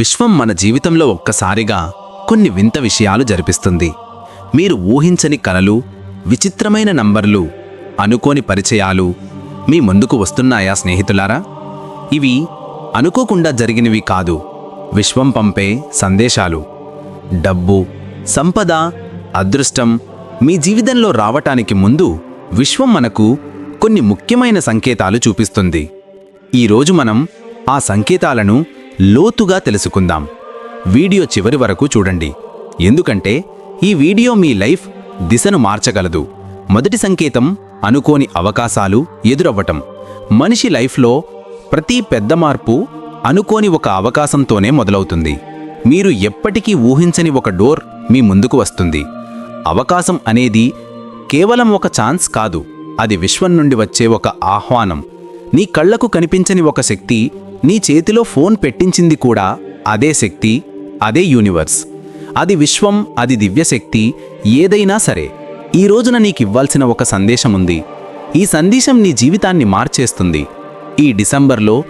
విశ్వం మన జీవితంలో ఒక్కసారిగా కొన్ని వింత విషయాలు జరిపిస్తుంది. మీరు ఊహించని కలలు విచిత్రమైన నంబర్లు అనుకోని పరిచయాలు మీ ముందుకు వస్తున్నాయా స్నేహితులారా? ఇవి అనుకోకుండా జరిగినవి కాదు. విశ్వం పంపే సందేశాలు డబ్బు సంపద అదృష్టం మీ జీవితంలో రావటానికి ముందు విశ్వం మనకు కొన్ని ముఖ్యమైన సంకేతాలు చూపిస్తుంది. ఈరోజు మనం ఆ సంకేతాలను లోతుగా తెలుసుకుందాం. వీడియో చివరి వరకు చూడండి. ఎందుకంటే ఈ వీడియో మీ లైఫ్ దిశను మార్చగలదు. మొదటి సంకేతం అనుకోని అవకాశాలు ఎదురవ్వటం. మనిషి లైఫ్లో ప్రతి పెద్ద మార్పు అనుకోని ఒక అవకాశంతోనే మొదలవుతుంది. మీరు ఎప్పటికీ ఊహించని ఒక డోర్ మీ ముందుకు వస్తుంది. అవకాశం అనేది కేవలం ఒక ఛాన్స్ కాదు అది విశ్వం నుండి వచ్చే ఒక ఆహ్వానం. నీ కళ్ళకు కనిపించని ఒక శక్తి నీ చేతిలో ఫోన్ పెట్టించింది కూడా అదే శక్తి అదే యూనివర్స్ అది విశ్వం అది దివ్యశక్తి ఏదైనా సరే. ఈ రోజున నీకివ్వాల్సిన ఒక సందేశం ఉంది ఈ సందేశం నీ జీవితాన్ని మార్చేస్తుంది. ఈ డిసెంబర్లో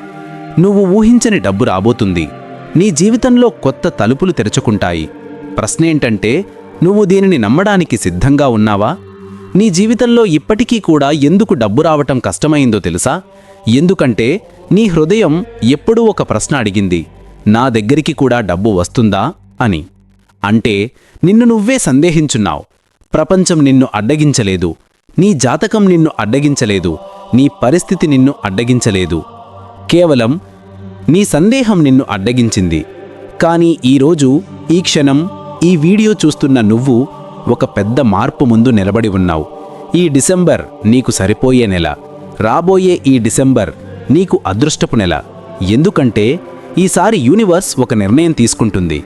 నువ్వు ఊహించని డబ్బు రాబోతుంది. నీ జీవితంలో కొత్త తలుపులు తెరుచుకుంటాయి. ప్రశ్నేంటంటే నువ్వు దీనిని నమ్మడానికి సిద్ధంగా ఉన్నావా? నీ జీవితంలో ఇప్పటికీ కూడా ఎందుకు డబ్బు రావటం కష్టమైందో తెలుసా? ఎందుకంటే నీ హృదయం ఎప్పుడూ ఒక ప్రశ్న అడిగింది నా దగ్గరికి కూడా డబ్బు వస్తుందా అని. అంటే నిన్ను నువ్వే సందేహించున్నావు ప్రపంచం నిన్ను అడ్డగించలేదు నీ జాతకం నిన్ను అడ్డగించలేదు నీ పరిస్థితి నిన్ను అడ్డగించలేదు. కేవలం నీ సందేహం నిన్ను అడ్డగించింది. కానీ ఈరోజు ఈ క్షణం ఈ వీడియో చూస్తున్న నువ్వు ఒక పెద్ద మార్పు ముందు నిలబడి ఉన్నావు. ఈ డిసెంబర్ నీకు సరిపోయే నెల. రాబోయే ఈ డిసెంబర్ నీకు అదృష్టపు నెల. ఎందుకంటే ఈసారి యూనివర్స్ ఒక నిర్ణయం తీసుకుంటుంది.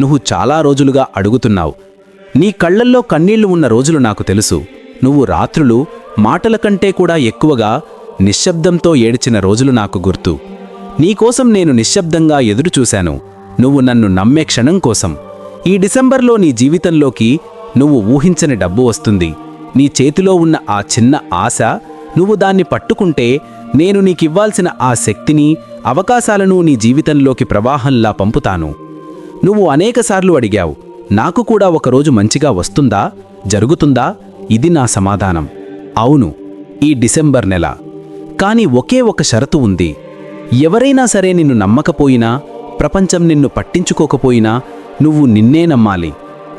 నువ్వు చాలా రోజులుగా అడుగుతున్నావు. నీ కళ్ళల్లో కన్నీళ్ళు ఉన్న రోజులు నాకు తెలుసు. నువ్వు రాత్రులు మాటల కంటే కూడా ఎక్కువగా నిశ్శబ్దంతో ఏడ్చిన రోజులు నాకు గుర్తు. నీకోసం నేను నిశ్శబ్దంగా ఎదురుచూశాను నువ్వు నన్ను నమ్మే క్షణం కోసం. ఈ డిసెంబర్లో నీ జీవితంలోకి నువ్వు ఊహించని డబ్బు వస్తుంది. నీ చేతిలో ఉన్న ఆ చిన్న ఆశ నువ్వు దాన్ని పట్టుకుంటే నేను నీకివ్వాల్సిన ఆ శక్తిని అవకాశాలను నీ జీవితంలోకి ప్రవాహంలా పంపుతాను. నువ్వు అనేకసార్లు అడిగావు నాకు కూడా ఒకరోజు మంచిగా వస్తుందా జరుగుతుందా? ఇది నా సమాధానం. అవును ఈ డిసెంబర్ నెల. కాని ఒకే ఒక షరతు ఉంది. ఎవరైనా సరే నిన్ను నమ్మకపోయినా ప్రపంచం నిన్ను పట్టించుకోకపోయినా నువ్వు నిన్నే నమ్మాలి.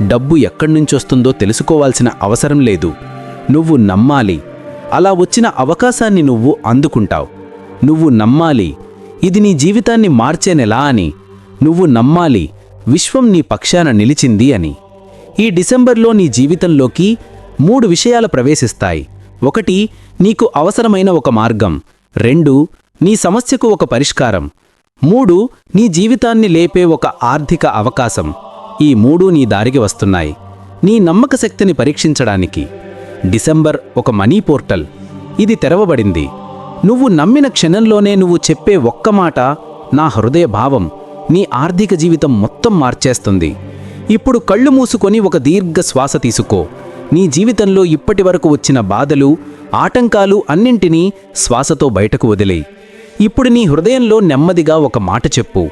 డబ్బు ఎక్కడ్నుంచొస్తుందో తెలుసుకోవాల్సిన అవసరం లేదు. నువ్వు నమ్మాలి. అలా వచ్చిన అవకాశాన్ని నువ్వు అందుకుంటావు. నువ్వు నమ్మాలి ఇది నీ జీవితాన్ని మార్చేనెలా అని. నువ్వు నమ్మాలి విశ్వం నీ పక్షాన నిలిచింది అని. ఈ డిసెంబర్లో నీ జీవితంలోకి మూడు విషయాలు ప్రవేశిస్తాయి. ఒకటి నీకు అవసరమైన ఒక మార్గం. రెండు నీ సమస్యకు ఒక పరిష్కారం. మూడు నీ జీవితాన్ని లేపే ఒక ఆర్థిక అవకాశం. ఈ మూడు నీ దారికి వస్తున్నాయి. నీ నమ్మక శక్తిని పరీక్షించడానికి. డిసెంబర్ ఒక మనీ పోర్టల్. ఇది తెరవబడింది. నువ్వు నమ్మిన క్షణంలోనే నువ్వు చెప్పే ఒక్క మాట నా హృదయ భావం నీ ఆర్థిక జీవితం మొత్తం మార్చేస్తుంది. ఇప్పుడు కళ్ళు మూసుకొని ఒక దీర్ఘ శ్వాస తీసుకో. నీ జీవితంలో ఇప్పటి వరకు వచ్చిన బాధలు ఆటంకాలు అన్నింటినీ శ్వాసతో బయటకు వదిలేయి ఇప్పుడు నీ హృదయంలో నెమ్మదిగా ఒక మాట చెప్పు.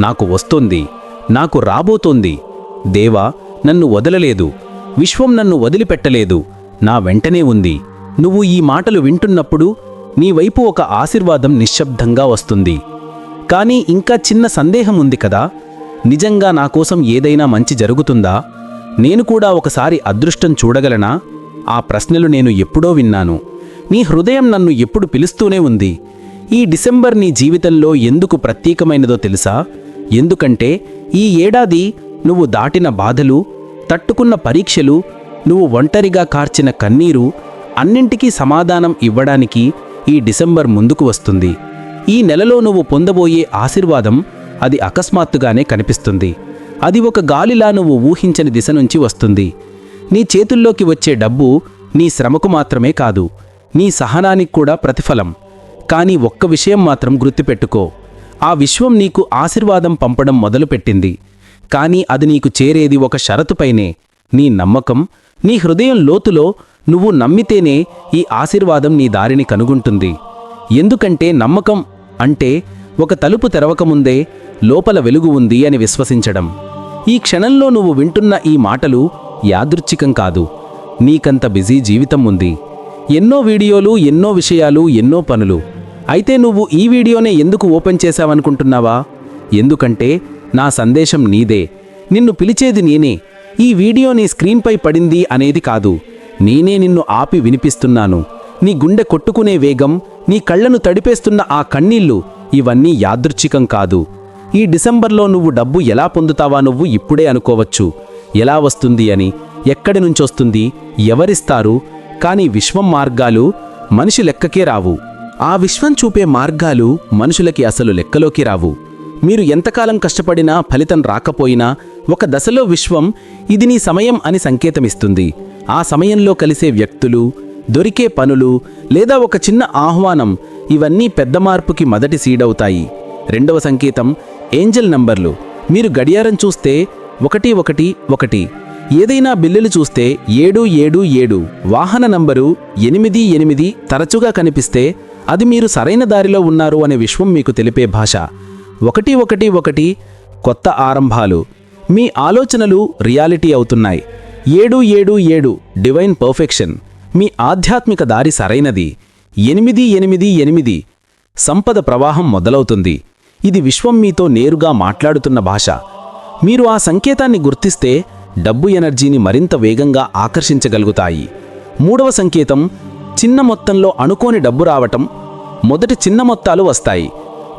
నాకు వస్తోంది నాకు రాబోతోంది. దేవా నన్ను వదలలేదు. విశ్వం నన్ను వదిలిపెట్టలేదు. నా వెంటనే ఉంది. నువ్వు ఈ మాటలు వింటున్నప్పుడు నీ వైపు ఒక ఆశీర్వాదం నిశ్శబ్దంగా వస్తుంది. కానీ ఇంకా చిన్న సందేహం ఉంది కదా. నిజంగా నా కోసం ఏదైనా మంచి జరుగుతుందా? నేను కూడా ఒకసారి అదృష్టం చూడగలనా? ఆ ప్రశ్నలు నేను ఎప్పుడో విన్నాను. నీ హృదయం నన్ను ఎప్పుడు పిలుస్తూనే ఉంది. ఈ డిసెంబర్ నీ జీవితంలో ఎందుకు ప్రత్యేకమైనదో తెలుసా? ఎందుకంటే ఈ ఏడాది నువ్వు దాటిన బాధలు తట్టుకున్న పరీక్షలు నువ్వు ఒంటరిగా కార్చిన కన్నీరు అన్నింటికీ సమాధానం ఇవ్వడానికి ఈ డిసెంబర్ ముందుకు వస్తుంది. ఈ నెలలో నువ్వు పొందబోయే ఆశీర్వాదం అది అకస్మాత్తుగానే కనిపిస్తుంది. అది ఒక గాలిలా నువ్వు ఊహించని దిశ నుంచి వస్తుంది. నీ చేతుల్లోకి వచ్చే డబ్బు నీ శ్రమకు మాత్రమే కాదు నీ సహనానికి కూడా ప్రతిఫలం. కానీ ఒక్క విషయం మాత్రం గుర్తుపెట్టుకో. ఆ విశ్వం నీకు ఆశీర్వాదం పంపడం మొదలుపెట్టింది. కానీ అది నీకు చేరేది ఒక షరతుపైనే. నీ నమ్మకం నీ హృదయం లోతులో నువ్వు నమ్మితేనే ఈ ఆశీర్వాదం నీ దారిని కనుగొంటుంది. ఎందుకంటే నమ్మకం అంటే ఒక తలుపు తెరవకముందే లోపల వెలుగు ఉంది అని విశ్వసించడం. ఈ క్షణంలో నువ్వు వింటున్న ఈ మాటలు యాదృచ్ఛికం కాదు. నీకంత బిజీ జీవితం ఉంది. ఎన్నో వీడియోలు ఎన్నో విషయాలు ఎన్నో పనులు. అయితే నువ్వు ఈ వీడియోనే ఎందుకు ఓపెన్ చేశావనుకుంటున్నావా? ఎందుకంటే నా సందేశం నీదే. నిన్ను పిలిచేది నేనే. ఈ వీడియో నీ స్క్రీన్పై పడింది అనేది కాదు. నేనే నిన్ను ఆపి వినిపిస్తున్నాను. నీ గుండె కొట్టుకునే వేగం నీ కళ్ళను తడిపేస్తున్న ఆ కన్నీళ్ళు ఇవన్నీ యాదృచ్ఛికం కాదు. ఈ డిసెంబర్లో నువ్వు డబ్బు ఎలా పొందుతావా నువ్వు ఇప్పుడే అనుకోవచ్చు. ఎలా వస్తుంది అని ఎక్కడి నుంచొస్తుంది ఎవరిస్తారు కానీ విశ్వం మార్గాలు మనిషి లెక్కకే రావు. ఆ విశ్వం చూపే మార్గాలు మనుషులకి అసలు లెక్కలోకి రావు. మీరు ఎంతకాలం కష్టపడినా ఫలితం రాకపోయినా ఒక దశలో విశ్వం ఇది నీ సమయం అని సంకేతమిస్తుంది. ఆ సమయంలో కలిసే వ్యక్తులు దొరికే పనులు లేదా ఒక చిన్న ఆహ్వానం ఇవన్నీ పెద్ద మార్పుకి మొదటి సీడవుతాయి. రెండవ సంకేతం ఏంజల్ నంబర్లు. మీరు గడియారం చూస్తే ఒకటి ఒకటి ఒకటి. ఏదైనా బిల్లులు చూస్తే ఏడు ఏడు ఏడు. వాహన నంబరు ఎనిమిది ఎనిమిది తరచుగా కనిపిస్తే అది మీరు సరైన దారిలో ఉన్నారు అనే విశ్వం మీకు తెలిపే భాష. ఒకటి ఒకటి ఒకటి కొత్త ఆరంభాలు. మీ ఆలోచనలు రియాలిటీ అవుతున్నాయి. ఏడు ఏడు ఏడు డివైన్ పర్ఫెక్షన్. మీ ఆధ్యాత్మిక దారి సరైనది. ఎనిమిది ఎనిమిది ఎనిమిది. సంపద ప్రవాహం మొదలవుతుంది. ఇది విశ్వం మీతో నేరుగా మాట్లాడుతున్న భాష. మీరు ఆ సంకేతాన్ని గుర్తిస్తే డబ్బు ఎనర్జీని మరింత వేగంగా ఆకర్షించగలుగుతాయి. మూడవ సంకేతం చిన్న మొత్తంలో అనుకోని డబ్బు రావటం. మొదటి చిన్న మొత్తాలు వస్తాయి.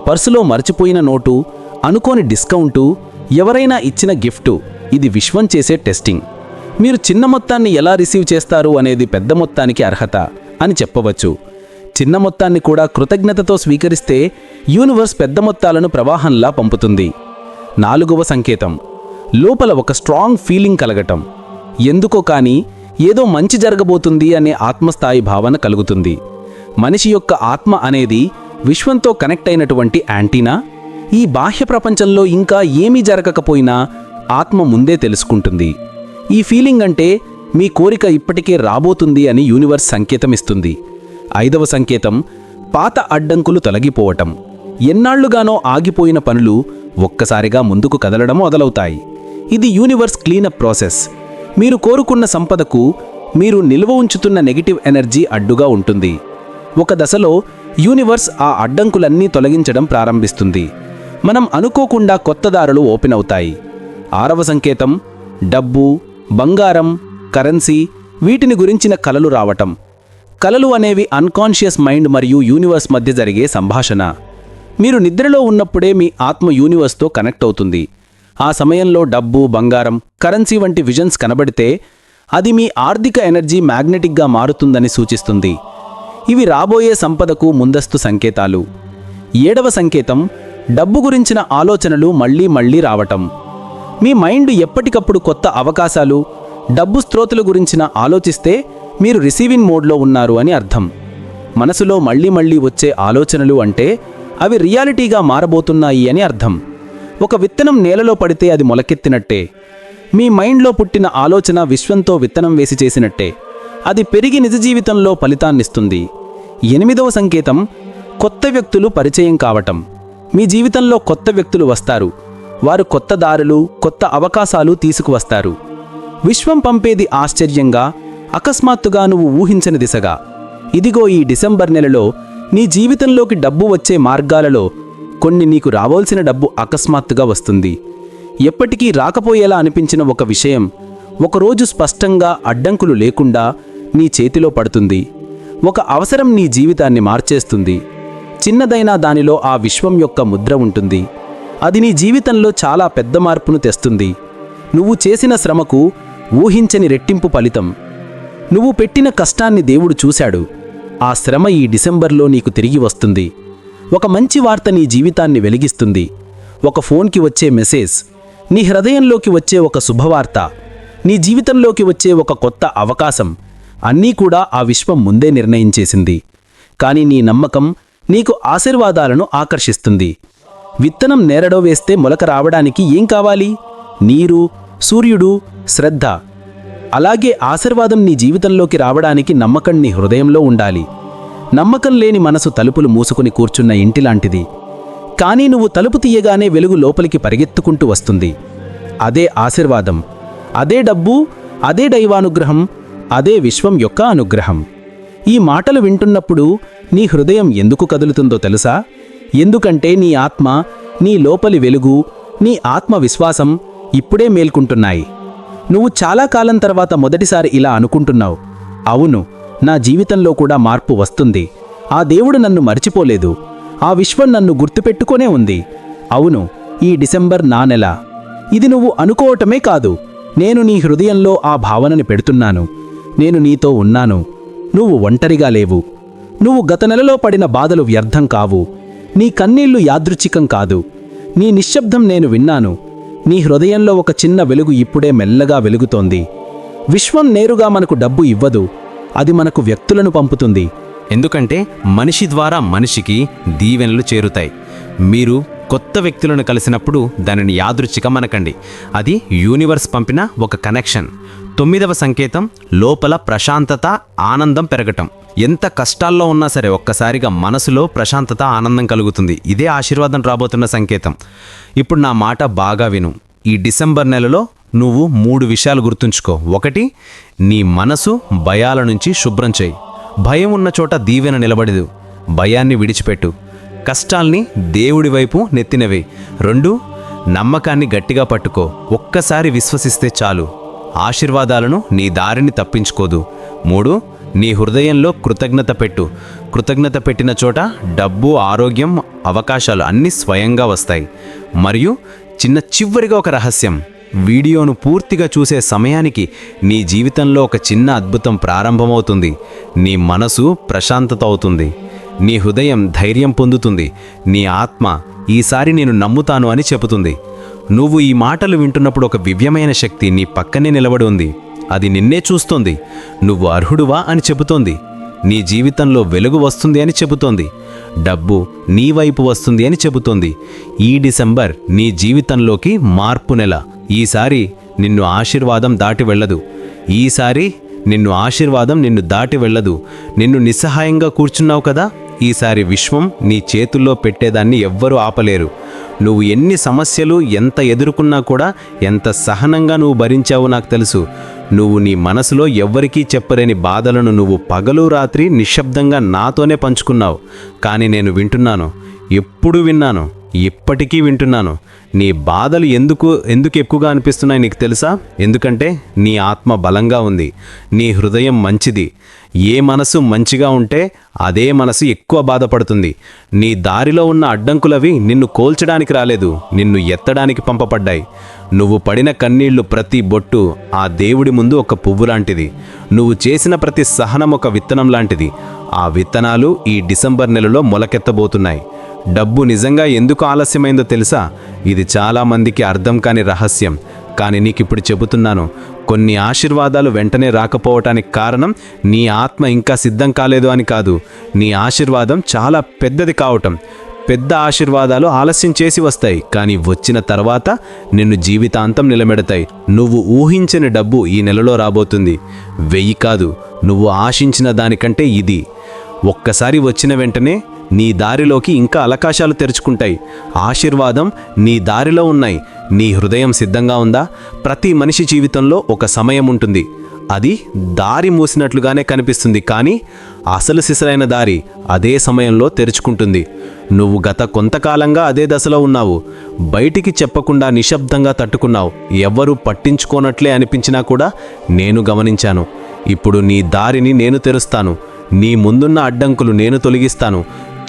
పర్సులో మర్చిపోయిన నోటు అనుకోని డిస్కౌంటు ఎవరైనా ఇచ్చిన గిఫ్టు ఇది విశ్వం చేసే టెస్టింగ్. మీరు చిన్న మొత్తాన్ని ఎలా రిసీవ్ చేస్తారు అనేది పెద్ద మొత్తానికి అర్హత అని చెప్పవచ్చు. చిన్న మొత్తాన్ని కూడా కృతజ్ఞతతో స్వీకరిస్తే యూనివర్స్ పెద్ద మొత్తాలను ప్రవాహంలా పంపుతుంది. నాలుగవ సంకేతం. లోపల ఒక స్ట్రాంగ్ ఫీలింగ్ కలగటం. ఎందుకో కానీ ఏదో మంచి జరగబోతుంది అనే ఆత్మస్థాయి భావన కలుగుతుంది. మనిషి యొక్క ఆత్మ అనేది విశ్వంతో కనెక్ట్ అయినటువంటి యాంటీనా? ఈ బాహ్య ప్రపంచంలో ఇంకా ఏమీ జరగకపోయినా ఆత్మ ముందే తెలుసుకుంటుంది. ఈ ఫీలింగ్ అంటే మీ కోరిక ఇప్పటికే రాబోతుంది అని యూనివర్స్ సంకేతం ఇస్తుంది ఐదవ సంకేతం పాత అడ్డంకులు తొలగిపోవటం. ఎన్నాళ్ళుగానో ఆగిపోయిన పనులు ఒక్కసారిగా ముందుకు కదలడం మొదలవుతాయి. ఇది యూనివర్స్ క్లీనప్ ప్రాసెస్. మీరు కోరుకున్న సంపదకు మీరు నిల్వ ఉంచుతున్న నెగిటివ్ ఎనర్జీ అడ్డుగా ఉంటుంది. ఒక దశలో యూనివర్స్ ఆ అడ్డంకులన్నీ తొలగించడం ప్రారంభిస్తుంది. మనం అనుకోకుండా కొత్త దారులు ఓపెన్ అవుతాయి. ఆరవ సంకేతం డబ్బు బంగారం కరెన్సీ వీటిని గురించిన కలలు రావటం. కలలు అనేవి అన్కాన్షియస్ మైండ్ మరియు యూనివర్స్ మధ్య జరిగే సంభాషణ. మీరు నిద్రలో ఉన్నప్పుడే మీ ఆత్మ యూనివర్స్తో కనెక్ట్ అవుతుంది. ఆ సమయంలో డబ్బు బంగారం కరెన్సీ వంటి విజన్స్ కనబడితే అది మీ ఆర్థిక ఎనర్జీ మ్యాగ్నెటిక్గా మారుతుందని సూచిస్తుంది. ఇవి రాబోయే సంపదకు ముందస్తు సంకేతాలు. ఏడవ సంకేతం డబ్బు గురించిన ఆలోచనలు మళ్ళీ మళ్ళీ రావటం. మీ మైండ్ ఎప్పటికప్పుడు కొత్త అవకాశాలు డబ్బు స్త్రోతుల గురించిన ఆలోచిస్తే మీరు రిసీవింగ్ మోడ్లో ఉన్నారు అని అర్థం. మనసులో మళ్ళీ మళ్ళీ వచ్చే ఆలోచనలు అంటే అవి రియాలిటీగా మారబోతున్నాయి అని అర్థం. ఒక విత్తనం నేలలో పడితే అది మొలకెత్తినట్టే. మీ మైండ్లో పుట్టిన ఆలోచన విశ్వంతో విత్తనం వేసి చేసినట్టే. అది పెరిగి నిజ జీవితంలో ఫలితాన్నిస్తుంది. ఎనిమిదవ సంకేతం కొత్త వ్యక్తులు పరిచయం కావటం. మీ జీవితంలో కొత్త వ్యక్తులు వస్తారు. వారు కొత్త దారులు కొత్త అవకాశాలు తీసుకువస్తారు. విశ్వం పంపేది ఆశ్చర్యంగా అకస్మాత్తుగా నువ్వు ఊహించని దిశగా. ఇదిగో ఈ డిసెంబర్ నెలలో నీ జీవితంలోకి డబ్బు వచ్చే మార్గాలలో కొన్ని నీకు రావాల్సిన డబ్బు అకస్మాత్తుగా వస్తుంది. ఎప్పటికీ రాకపోయేలా అనిపించిన ఒక విషయం ఒకరోజు స్పష్టంగా అడ్డంకులు లేకుండా నీ చేతిలో పడుతుంది. ఒక అవసరం నీ జీవితాన్ని మార్చేస్తుంది. చిన్నదైనా దానిలో ఆ విశ్వం యొక్క ముద్ర ఉంటుంది. అది నీ జీవితంలో చాలా పెద్ద మార్పును తెస్తుంది. నువ్వు చేసిన శ్రమకు ఊహించని రెట్టింపు ఫలితం. నువ్వు పెట్టిన కష్టాన్ని దేవుడు చూశాడు. ఆ శ్రమ ఈ డిసెంబర్లో నీకు తిరిగి వస్తుంది. ఒక మంచి వార్త నీ జీవితాన్ని వెలిగిస్తుంది. ఒక ఫోన్కి వచ్చే మెసేజ్ నీ హృదయంలోకి వచ్చే ఒక శుభవార్త నీ జీవితంలోకి వచ్చే ఒక కొత్త అవకాశం అన్నీ కూడా ఆ విశ్వం ముందే నిర్ణయించేసింది కానీ నీ నమ్మకం నీకు ఆశీర్వాదాలను ఆకర్షిస్తుంది. విత్తనం నేరడో వేస్తే మొలక రావడానికి ఏం కావాలి? నీరు సూర్యుడు శ్రద్ధ. అలాగే ఆశీర్వాదం నీ జీవితంలోకి రావడానికి నమ్మకం నీ హృదయంలో ఉండాలి. నమ్మకం లేని మనసు తలుపులు మూసుకుని కూర్చున్న ఇంటిలాంటిది. కానీ నువ్వు తలుపు తీయగానే వెలుగు లోపలికి పరిగెత్తుకుంటూ వస్తుంది. అదే ఆశీర్వాదం. అదే డబ్బు అదే దైవానుగ్రహం అదే విశ్వం యొక్క అనుగ్రహం. ఈ మాటలు వింటున్నప్పుడు నీ హృదయం ఎందుకు కదులుతుందో తెలుసా? ఎందుకంటే నీ ఆత్మ నీ లోపలి వెలుగు నీ ఆత్మవిశ్వాసం ఇప్పుడే మేల్కుంటున్నాయి. నువ్వు చాలా కాలం తర్వాత మొదటిసారి ఇలా అనుకుంటున్నావు. అవును నా జీవితంలో కూడా మార్పు వస్తుంది. ఆ దేవుడు నన్ను మర్చిపోలేదు. ఆ విశ్వం నన్ను గుర్తుపెట్టుకొనే ఉంది. అవును ఈ డిసెంబర్ నా నెల. ఇది నువ్వు అనుకోవటమే కాదు. నేను నీ హృదయంలో ఆ భావనని పెడుతున్నాను. నేను నీతో ఉన్నాను. నువ్వు ఒంటరిగా లేవు. నువ్వు గత నెలలో పడిన బాధలు వ్యర్థం కావు. నీ కన్నీళ్ళు యాదృచ్ఛికం కాదు. నీ నిశ్శబ్దం నేను విన్నాను. నీ హృదయంలో ఒక చిన్న వెలుగు ఇప్పుడే మెల్లగా వెలుగుతోంది. విశ్వం నేరుగా మనకు డబ్బు ఇవ్వదు. అది మనకు వ్యక్తులను పంపుతుంది. ఎందుకంటే మనిషి ద్వారా మనిషికి దీవెనలు చేరుతాయి. మీరు కొత్త వ్యక్తులను కలిసినప్పుడు దానిని యాదృచ్ఛికం అనకండి. అది యూనివర్స్ పంపిన ఒక కనెక్షన్. తొమ్మిదవ సంకేతం లోపల ప్రశాంతత ఆనందం పెరగటం. ఎంత కష్టాల్లో ఉన్నా సరే ఒక్కసారిగా మనసులో ప్రశాంతత ఆనందం కలుగుతుంది. ఇదే ఆశీర్వాదం రాబోతున్న సంకేతం. ఇప్పుడు నా మాట బాగా విను. ఈ డిసెంబర్ నెలలో నువ్వు మూడు విషయాలు గుర్తుంచుకో. ఒకటి నీ మనసు భయాల నుంచి శుభ్రం చేయి. భయం ఉన్న చోట దీవెన నిలబడదు. భయాన్ని విడిచిపెట్టు. కష్టాల్ని దేవుడి వైపు నెత్తినవే. రెండు నమ్మకాన్ని గట్టిగా పట్టుకో. ఒక్కసారి విశ్వసిస్తే చాలు. ఆశీర్వాదాలను నీ దారిని తప్పించుకోదు. మూడు నీ హృదయంలో కృతజ్ఞత పెట్టు. కృతజ్ఞత పెట్టిన చోట డబ్బు ఆరోగ్యం అవకాశాలు అన్నీ స్వయంగా వస్తాయి. మరియు చిన్న చివరిగా ఒక రహస్యం వీడియోను పూర్తిగా చూసే సమయానికి నీ జీవితంలో ఒక చిన్న అద్భుతం ప్రారంభమవుతుంది. నీ మనసు ప్రశాంతత అవుతుంది. నీ హృదయం ధైర్యం పొందుతుంది. నీ ఆత్మ ఈసారి నేను నమ్ముతాను అని చెబుతుంది. నువ్వు ఈ మాటలు వింటున్నప్పుడు ఒక దివ్యమైన శక్తి నీ పక్కనే నిలబడి ఉంది. అది నిన్నే చూస్తోంది. నువ్వు అర్హుడువా అని చెబుతోంది. నీ జీవితంలో వెలుగు వస్తుంది అని చెబుతోంది. డబ్బు నీ వైపు వస్తుంది అని చెబుతోంది. ఈ డిసెంబర్ నీ జీవితంలోకి మార్పు నెల. ఈసారి నిన్ను ఆశీర్వాదం దాటి వెళ్ళదు. ఈసారి నిన్ను ఆశీర్వాదం నిన్ను దాటి వెళ్ళదు. నిన్ను నిస్సహాయంగా కూర్చున్నావు కదా? ఈసారి విశ్వం నీ చేతుల్లో పెట్టేదాన్ని ఎవ్వరూ ఆపలేరు. నువ్వు ఎన్ని సమస్యలు ఎంత ఎదుర్కొన్నా కూడా ఎంత సహనంగా నువ్వు భరించావో నాకు తెలుసు. నువ్వు నీ మనసులో ఎవ్వరికీ చెప్పలేని బాధలను నువ్వు పగలు రాత్రి నిశ్శబ్దంగా నాతోనే పంచుకున్నావు. కానీ నేను వింటున్నాను. ఎప్పుడు విన్నాను? ఇప్పటికీ వింటున్నాను. నీ బాధలు ఎందుకు ఎందుకు ఎక్కువగా అనిపిస్తున్నాయి నీకు తెలుసా? ఎందుకంటే నీ ఆత్మ బలంగా ఉంది. నీ హృదయం మంచిది. ఏ మనసు మంచిగా ఉంటే అదే మనసు ఎక్కువ బాధపడుతుంది. నీ దారిలో ఉన్న అడ్డంకులవి నిన్ను కోల్చడానికి రాలేదు. నిన్ను ఎత్తడానికి పంపబడ్డాయి. నువ్వు పడిన కన్నీళ్ళు ప్రతి బొట్టు ఆ దేవుడి ముందు ఒక పువ్వు లాంటిది. నువ్వు చేసిన ప్రతి సహనం ఒక విత్తనం లాంటిది. ఆ విత్తనాలు ఈ డిసెంబర్ నెలలో మొలకెత్తబోతున్నాయి. డబ్బు నిజంగా ఎందుకు ఆలస్యమైందో తెలుసా? ఇది చాలామందికి అర్థం కాని రహస్యం. కానీ నీకిప్పుడు చెబుతున్నాను కొన్ని ఆశీర్వాదాలు వెంటనే రాకపోవటానికి కారణం నీ ఆత్మ ఇంకా సిద్ధం కాలేదు అని కాదు. నీ ఆశీర్వాదం చాలా పెద్దది కావటం. పెద్ద ఆశీర్వాదాలు ఆలస్యం చేసి వస్తాయి కానీ వచ్చిన తర్వాత నిన్ను జీవితాంతం నిలబెడతాయి. నువ్వు ఊహించని డబ్బు ఈ నెలలో రాబోతుంది. వెయ్యి కాదు నువ్వు ఆశించిన దానికంటే ఇది. ఒక్కసారి వచ్చిన వెంటనే నీ దారిలోకి ఇంకా అవకాశాలు తెరుచుకుంటాయి. ఆశీర్వాదం నీ దారిలో ఉన్నాయి. నీ హృదయం సిద్ధంగా ఉందా? ప్రతి మనిషి జీవితంలో ఒక సమయం ఉంటుంది. అది దారి మూసినట్లుగానే కనిపిస్తుంది కానీ అసలు సిసలైన దారి అదే సమయంలో తెరుచుకుంటుంది. నువ్వు గత కొంతకాలంగా అదే దశలో ఉన్నావు. బయటికి చెప్పకుండా నిశ్శబ్దంగా తట్టుకున్నావు. ఎవ్వరూ పట్టించుకోనట్లే అనిపించినా కూడా నేను గమనించాను. ఇప్పుడు నీ దారిని నేను తెరుస్తాను. నీ ముందున్న అడ్డంకులు నేను తొలగిస్తాను.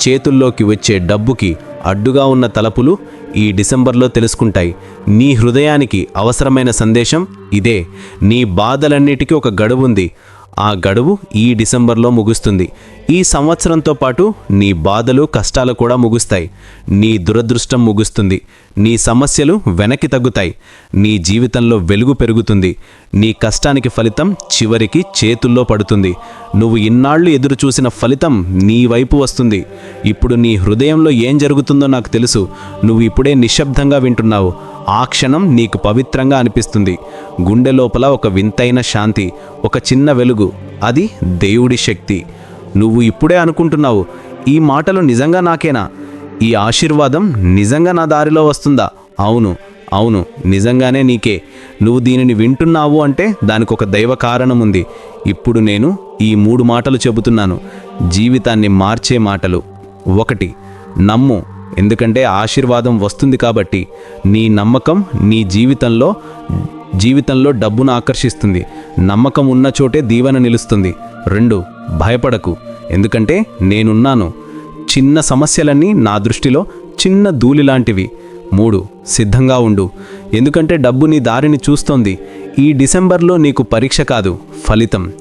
చేతుల్లోకి వచ్చే డబ్బుకి అడ్డుగా ఉన్న తలపులు ఈ డిసెంబర్లో తెలుసుకుంటాయి. నీ హృదయానికి అవసరమైన సందేశం ఇదే. నీ బాధలన్నిటికీ ఒక గడువు ఉంది. ఆ గడువు ఈ డిసెంబర్లో ముగుస్తుంది. ఈ సంవత్సరంతో పాటు నీ బాధలు కష్టాలు కూడా ముగుస్తాయి. నీ దురదృష్టం ముగుస్తుంది. నీ సమస్యలు వెనక్కి తగ్గుతాయి. నీ జీవితంలో వెలుగు పెరుగుతుంది. నీ కష్టానికి ఫలితం చివరికి చేతుల్లో పడుతుంది. నువ్వు ఇన్నాళ్ళు ఎదురు చూసిన ఫలితం నీ వైపు వస్తుంది. ఇప్పుడు నీ హృదయంలో ఏం జరుగుతుందో నాకు తెలుసు. నువ్వు ఇప్పుడే నిశ్శబ్దంగా వింటున్నావు. ఆ క్షణం నీకు పవిత్రంగా అనిపిస్తుంది. గుండె లోపల ఒక వింతైన శాంతి ఒక చిన్న వెలుగు. అది దేవుడి శక్తి. నువ్వు ఇప్పుడే అనుకుంటున్నావు ఈ మాటలు నిజంగా నాకేనా? ఈ ఆశీర్వాదం నిజంగా నా దారిలో వస్తుందా? అవును అవును నిజంగానే నీకే. నువ్వు దీనిని వింటున్నావు అంటే దానికి ఒక దైవ కారణం ఉంది. ఇప్పుడు నేను ఈ మూడు మాటలు చెబుతున్నాను. జీవితాన్ని మార్చే మాటలు. ఒకటి నమ్ము. ఎందుకంటే ఆశీర్వాదం వస్తుంది కాబట్టి నీ నమ్మకం నీ జీవితంలో జీవితంలో డబ్బును ఆకర్షిస్తుంది. నమ్మకం ఉన్న చోటే దీవెన నిలుస్తుంది. రెండు భయపడకు. ఎందుకంటే నేనున్నాను. చిన్న సమస్యలన్నీ నా దృష్టిలో చిన్న ధూళి లాంటివి. మూడు సిద్ధంగా ఉండు. ఎందుకంటే డబ్బు నీ దారిని చూస్తోంది. ఈ డిసెంబర్లో నీకు పరీక్ష కాదు ఫలితం.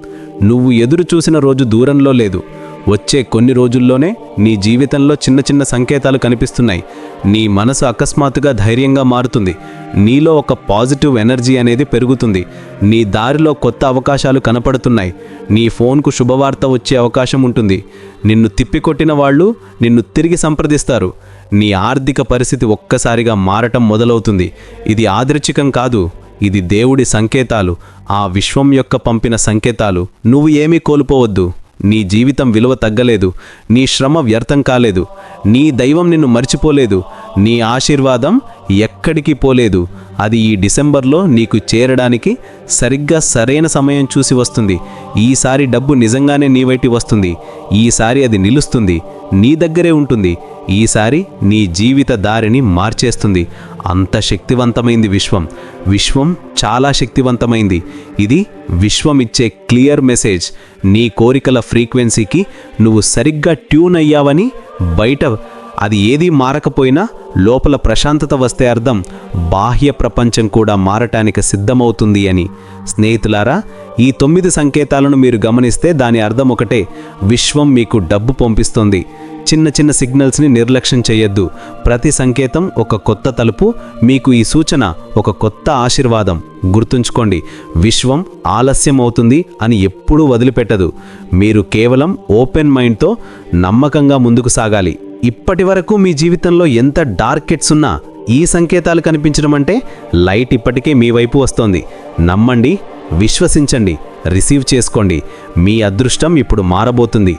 నువ్వు ఎదురు చూసిన రోజు దూరంలో లేదు. వచ్చే కొన్ని రోజుల్లోనే నీ జీవితంలో చిన్న చిన్న సంకేతాలు కనిపిస్తున్నాయి. నీ మనసు అకస్మాత్తుగా ధైర్యంగా మారుతుంది. నీలో ఒక పాజిటివ్ ఎనర్జీ అనేది పెరుగుతుంది. నీ దారిలో కొత్త అవకాశాలు కనపడుతున్నాయి. నీ ఫోన్కు శుభవార్త వచ్చే అవకాశం ఉంటుంది. నిన్ను తిప్పికొట్టిన వాళ్ళు నిన్ను తిరిగి సంప్రదిస్తారు. నీ ఆర్థిక పరిస్థితి ఒక్కసారిగా మారటం మొదలవుతుంది. ఇది ఆదృచ్ఛికం కాదు. ఇది దేవుడి సంకేతాలు. ఆ విశ్వం యొక్క పంపిన సంకేతాలు. నువ్వు ఏమీ కోల్పోవద్దు. నీ జీవితం విలువ తగ్గలేదు నీ శ్రమ వ్యర్థం కాలేదు నీ దైవం నిన్ను మర్చిపోలేదు నీ ఆశీర్వాదం ఎక్కడికి పోలేదు అది ఈ డిసెంబర్లో నీకు చేరడానికి సరిగ్గా సరైన సమయం చూసి వస్తుంది. ఈసారి డబ్బు నిజంగానే నీవైటి వస్తుంది. ఈసారి అది నిలుస్తుంది. నీ దగ్గరే ఉంటుంది. ఈసారి నీ జీవిత దారిని మార్చేస్తుంది. అంత శక్తివంతమైంది విశ్వం. విశ్వం చాలా శక్తివంతమైంది. ఇది విశ్వం ఇచ్చే క్లియర్ మెసేజ్. నీ కోరికల ఫ్రీక్వెన్సీకి నువ్వు సరిగ్గా ట్యూన్ అయ్యావని బయట అది ఏదీ మారకపోయినా లోపల ప్రశాంతత వస్తే అర్థం బాహ్య ప్రపంచం కూడా మారటానికి సిద్ధమవుతుంది అని. స్నేహితులారా ఈ తొమ్మిది సంకేతాలను మీరు గమనిస్తే దాని అర్థం ఒకటే విశ్వం మీకు డబ్బు పంపిస్తుంది. చిన్న చిన్న సిగ్నల్స్ని నిర్లక్ష్యం చేయొద్దు. ప్రతి సంకేతం ఒక కొత్త తలుపు మీకు ఈ సూచన ఒక కొత్త ఆశీర్వాదం. గుర్తుంచుకోండి విశ్వం ఆలస్యం అవుతుంది అని ఎప్పుడూ వదిలిపెట్టదు. మీరు కేవలం ఓపెన్ మైండ్తో నమ్మకంగా ముందుకు సాగాలి. ఇప్పటి వరకు మీ జీవితంలో ఎంత డార్కెట్స్ ఉన్నా ఈ సంకేతాలు కనిపించడం అంటే లైట్ ఇప్పటికే మీ వైపు వస్తోంది. నమ్మండి విశ్వసించండి రిసీవ్ చేసుకోండి. మీ అదృష్టం ఇప్పుడు మారబోతుంది.